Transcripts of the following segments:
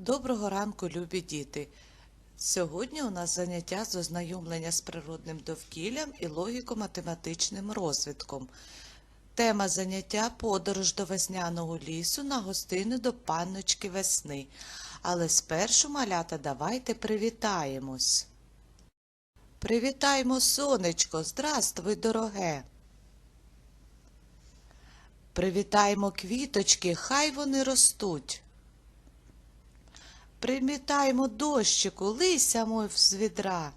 Доброго ранку, любі діти! Сьогодні у нас заняття з ознайомлення з природним довкіллям і логіко-математичним розвитком. Тема заняття подорож до весняного лісу на гостини до панночки весни. Але спершу, малята, давайте привітаємось. Привітаймо сонечко, здравствуй, дороге. Привітаємо квіточки, хай вони ростуть. Примітаємо дощику, лися мой з відра.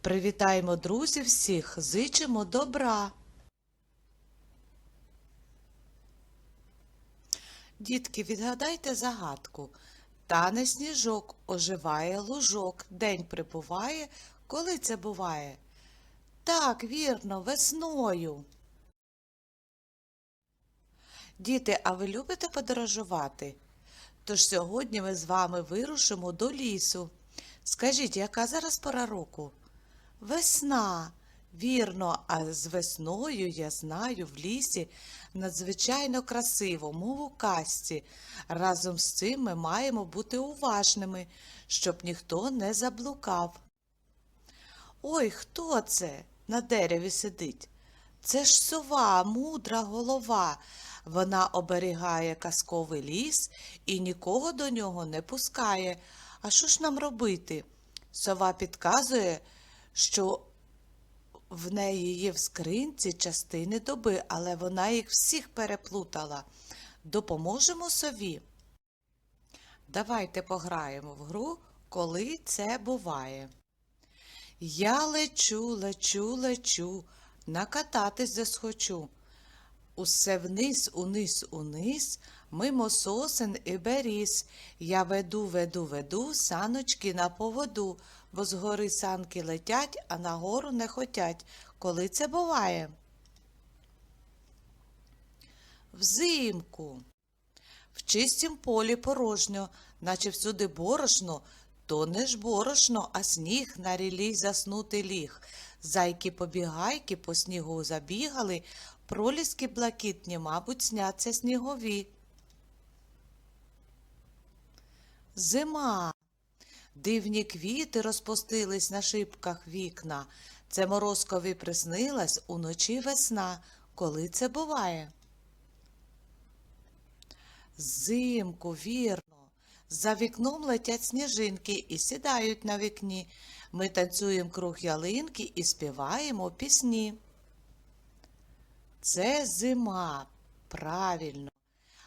Привітаємо друзів всіх, зичимо добра. Дітки, відгадайте загадку. Тане сніжок, оживає лужок, день прибуває. Коли це буває? Так, вірно, весною. Діти, а ви любите подорожувати? Тож сьогодні ми з вами вирушимо до лісу. Скажіть, яка зараз пора року? Весна. Вірно, а з весною, я знаю, в лісі надзвичайно красиво, мов у казці. Разом з цим ми маємо бути уважними, щоб ніхто не заблукав. Ой, хто це на дереві сидить? Це ж сова, мудра голова. Вона оберігає казковий ліс і нікого до нього не пускає. А що ж нам робити? Сова підказує, що в неї є в скринці частини доби, але вона їх всіх переплутала. Допоможемо сові. Давайте пограємо в гру, коли це буває. Я лечу, лечу, лечу, накататись засхочу. Усе вниз, униз, униз, мимо сосен і беріз. Я веду, веду, веду, саночки на поводу, бо згори санки летять, а нагору не хотять. Коли це буває? Взимку. В чистім полі порожньо, наче всюди борошно, то не ж борошно, а сніг на рілій заснути ліг. Зайки побігайки по снігу забігали, проліски блакитні, мабуть, сняться снігові. Зима. Дивні квіти розпустились на шибках вікна. Це морозкові приснилась уночі весна. Коли це буває? Зимку, вірно. За вікном летять сніжинки і сідають на вікні. Ми танцюємо круг ялинки і співаємо пісні. Це зима. Правильно.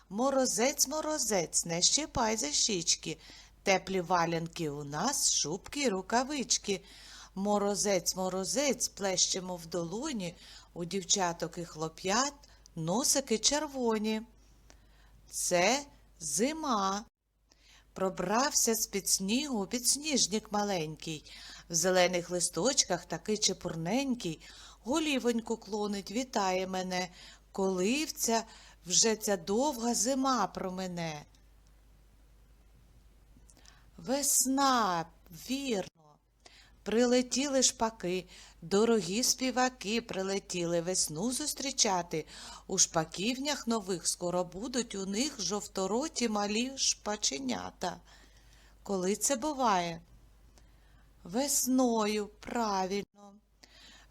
Морозець, морозець, не щипай за щічки. Теплі валянки у нас, шубки рукавички. Морозець, морозець, плещемо в долоні, у дівчаток і хлоп'ят носики червоні. Це зима. Пробрався з-під снігу підсніжник маленький, в зелених листочках такий чепурненький, голівоньку клонить, вітає мене, коли в ця, вже ця довга зима про мене. Весна, вірно. Прилетіли шпаки, дорогі співаки прилетіли весну зустрічати. У шпаківнях нових скоро будуть у них жовтороті малі шпаченята. Коли це буває? Весною, правильно.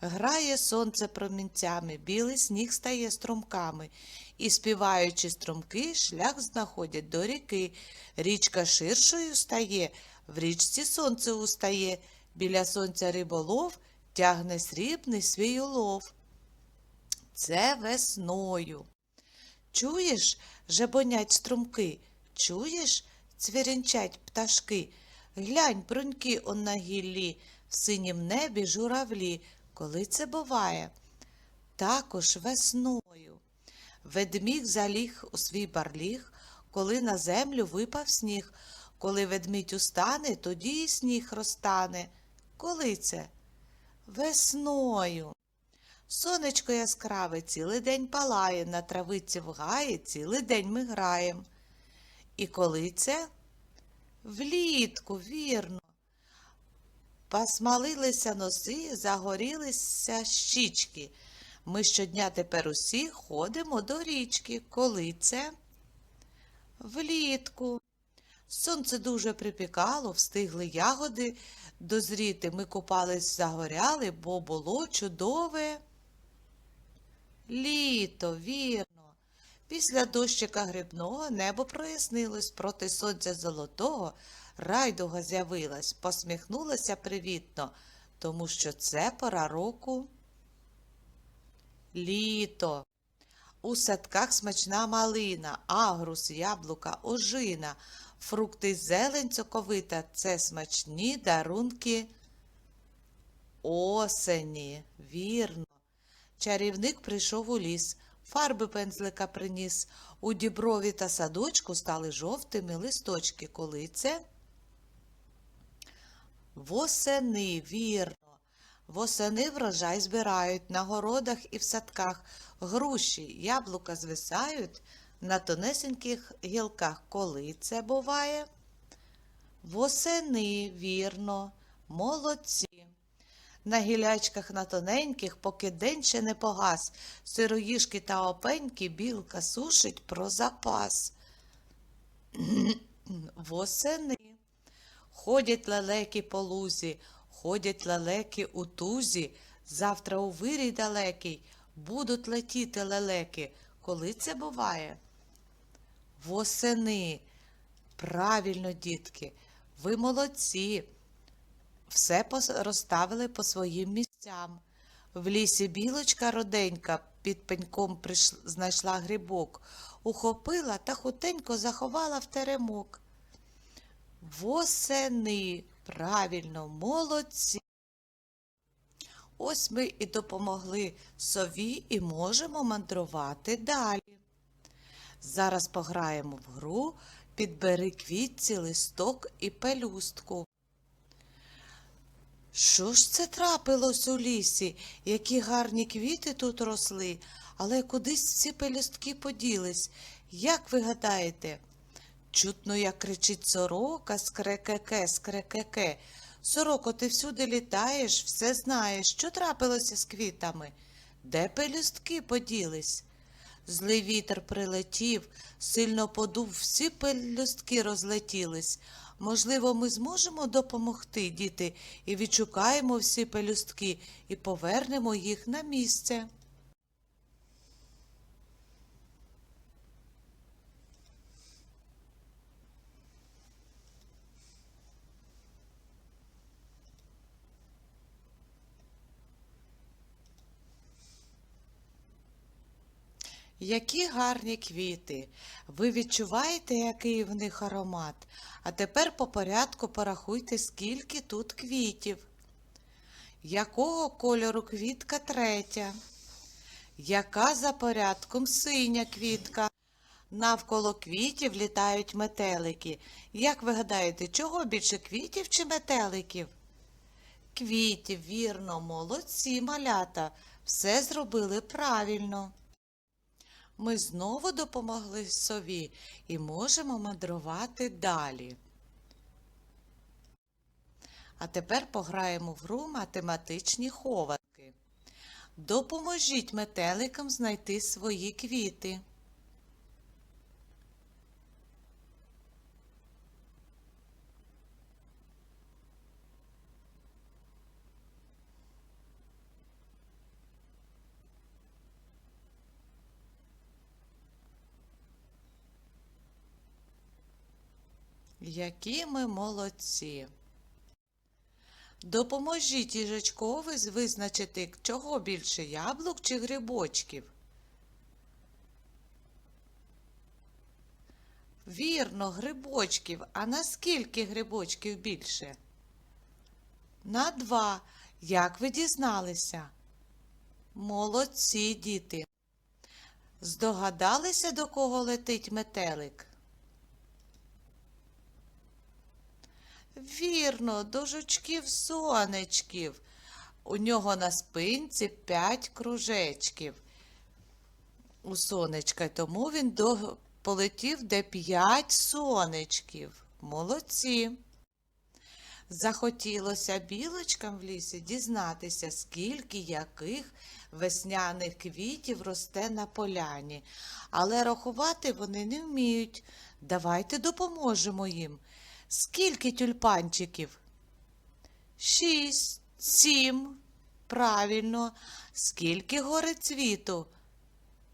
Грає сонце промінцями, білий сніг стає струмками, і, співаючи струмки, шлях знаходять до ріки. Річка ширшою стає, в річці сонце устає, біля сонця риболов тягне срібний свій улов. Це весною. Чуєш, жебонять струмки, чуєш, цвірінчать пташки. Глянь, бруньки он на гіллі, в синім небі журавлі. Коли це буває? Також весною. Ведміг заліг у свій барліг, коли на землю випав сніг. Коли ведмідь устане, тоді і сніг розтане. Коли це? Весною. Сонечко яскраве цілий день палає, на травиці в гаї цілий день ми граєм. І коли це? Влітку, вірно. Посмалилися носи, загорілися щічки. Ми щодня тепер усі ходимо до річки. Коли це? Влітку. Сонце дуже припікало, встигли ягоди дозріти. Ми купались загоряли, бо було чудове літо, вірно. Після дощика грибного небо прояснилось, проти сонця золотого райдуга з'явилась, посміхнулася привітно, тому що це пора року літо. У садках смачна малина, агрус, яблука, ожина, фрукти зелень соковита – це смачні дарунки осені. Вірно. Чарівник прийшов у ліс, фарби пензлика приніс. У діброві та садочку стали жовтими листочки. Коли це? Восени, вірно. Восени врожай збирають на городах і в садках. Груші, яблука звисають на тонесеньких гілках. Коли це буває? Восени, вірно, молодці. На гілячках на тоненьких, поки день ще не погас, сироїшки та опеньки білка сушить про запас. Восени. Ходять лелеки по лузі, ходять лелеки у тузі, завтра у вирій далекий будуть летіти лелеки. Коли це буває? Восени. Правильно, дітки, ви молодці. Все розставили по своїм місцям. В лісі білочка роденька під пеньком приш... знайшла грибок, ухопила та хутенько заховала в теремок. Восени, правильно, молодці. Ось ми і допомогли сові і можемо мандрувати далі. Зараз пограємо в гру підбери квітці, листок і пелюстку. Що ж це трапилось у лісі? Які гарні квіти тут росли, але кудись ці пелюстки поділись. Як ви гадаєте? Чутно, як кричить сорока, скрекеке, скрекеке. Сороко, ти всюди літаєш, все знаєш, що трапилося з квітами? Де пелюстки поділись? Злий вітер прилетів, сильно подув, всі пелюстки розлетілись. Можливо, ми зможемо допомогти, діти, і відшукаємо всі пелюстки і повернемо їх на місце. Які гарні квіти. Ви відчуваєте, який в них аромат? А тепер по порядку порахуйте, скільки тут квітів. Якого кольору квітка третя? Яка за порядком синя квітка? Навколо квітів літають метелики. Як ви гадаєте, чого більше квітів чи метеликів? Квітів, вірно, молодці малята. Все зробили правильно. Ми знову допомогли сові і можемо мандрувати далі. А тепер пограємо в гру математичні хованки. Допоможіть метеликам знайти свої квіти. Які ми молодці. Допоможіть їжачкові визначити, чого більше яблук чи грибочків. Вірно, грибочків. А наскільки грибочків більше? На два. Як ви дізналися? Молодці, діти. Здогадалися, до кого летить метелик? Вірно, до жучків сонечків. У нього на спинці п'ять кружечків у сонечка, тому він до... полетів де п'ять сонечків. Молодці. Захотілося білочкам в лісі дізнатися, скільки яких весняних квітів росте на поляні, але рахувати вони не вміють. Давайте допоможемо їм. Скільки тюльпанчиків? Шість, сім. Правильно. Скільки горецвіту?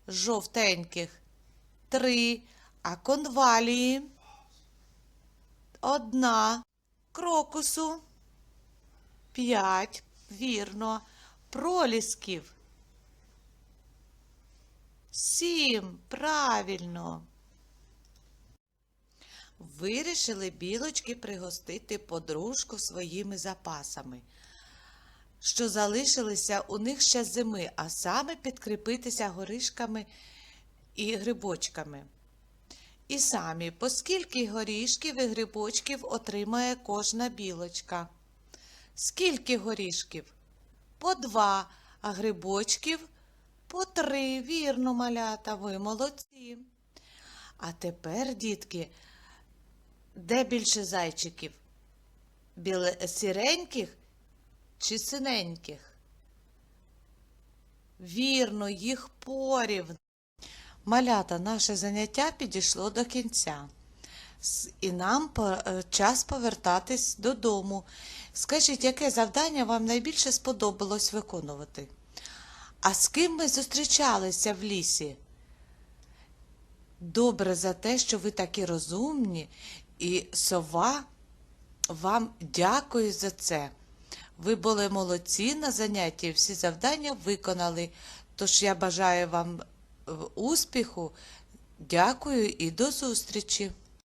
Жовтеньких. Три. А конвалії? Одна. Крокусу. П'ять. Вірно. Пролісків. Сім. Правильно. Вирішили білочки пригостити подружку своїми запасами, що залишилися у них ще зими, а саме підкріпитися горішками і грибочками. І самі, по скільки горішків і грибочків отримає кожна білочка? Скільки горішків? По два, а грибочків по три. Вірно, малята, ви молодці. А тепер, дітки, де більше зайчиків? Біле сіреньких чи синеньких? Вірно, їх порівну. Малята, наше заняття підійшло до кінця. І нам е, час повертатись додому. Скажіть, яке завдання вам найбільше сподобалось виконувати? А з ким ми зустрічалися в лісі? Добре за те, що ви такі розумні, і сова вам дякую за це. Ви були молодці на занятті, всі завдання виконали. Тож я бажаю вам е, успіху. Дякую і до зустрічі!